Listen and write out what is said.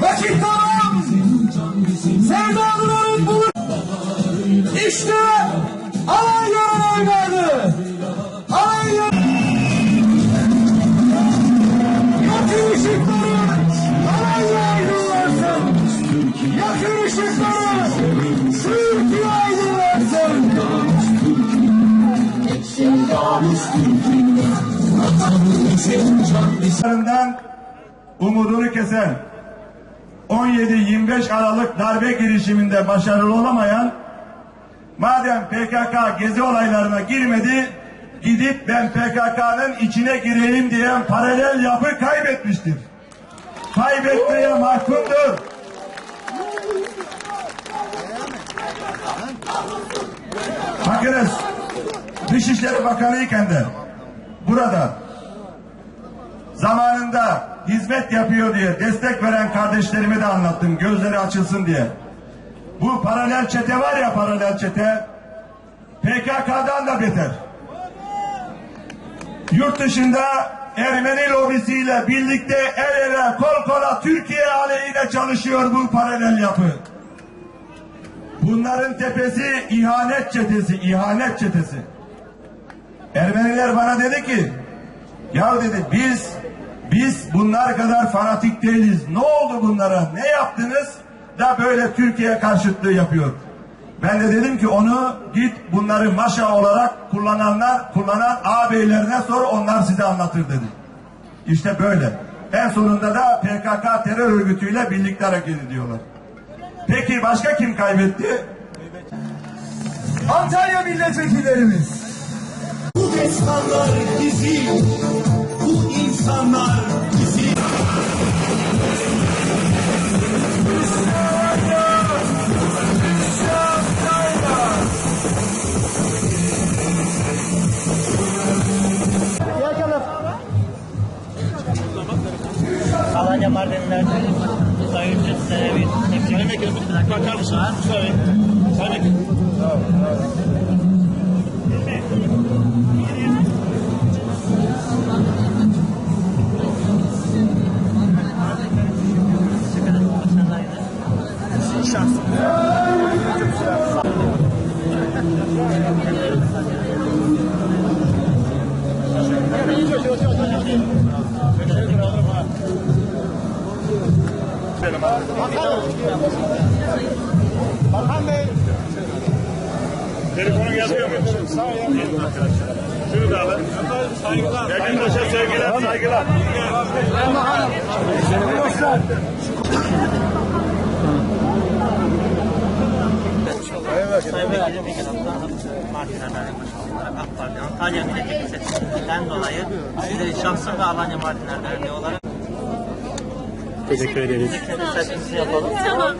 Vakit tamam. Sevdalıların bulur. İşte Alanya'nın evladı. Alanya. Yakın ışıkları. Alanya aydınlansın. Yakın ışıkları. Türkiye aydınlansın. Başlarından umudunu kesen 17-25 Aralık darbe girişiminde başarılı olamayan madem PKK gezi olaylarına girmedi gidip ben PKK'nın içine gireyim diyen paralel yapı kaybetmiştir. Kaybetmeye mahkumdur. Bakınız Dışişleri Bakanı iken de burada zamanında hizmet yapıyor diye destek veren kardeşlerime de anlattım gözleri açılsın diye. Bu paralel çete var ya paralel çete PKK'dan da beter. Yurt dışında Ermeni lobisiyle birlikte el ele kol kola Türkiye aleyhine çalışıyor bu paralel yapı. Bunların tepesi ihanet çetesi, ihanet çetesi. Ermeniler bana dedi ki ya dedi biz biz bunlar kadar fanatik değiliz. Ne oldu bunlara? Ne yaptınız da böyle Türkiye karşıtlığı yapıyor? Ben de dedim ki onu git bunları maşa olarak kullananlar, kullanan ağabeylerine sor onlar size anlatır dedim. İşte böyle. En sonunda da PKK terör örgütüyle birlikte hareket ediyorlar. Peki başka kim kaybetti? Antalya milletvekillerimiz. Bu destanlar bizim, insanlar bizim. Alanya Mardinler Sayıncı Senevi Temsilci Bakar mısın? Söyle. Söyle. Telefonu yazıyor mu? Şunu da alın. Saygılar. Yakındaşa sevgiler, saygılar. Sayın Vekilim bir olarak AK Parti Antalya Milletvekili seçiminden dolayı sizleri şahsım ve Alanya Mardinler Derneği olarak Teşekkür ederiz. Teşekkür ederiz. yapalım. Tamam.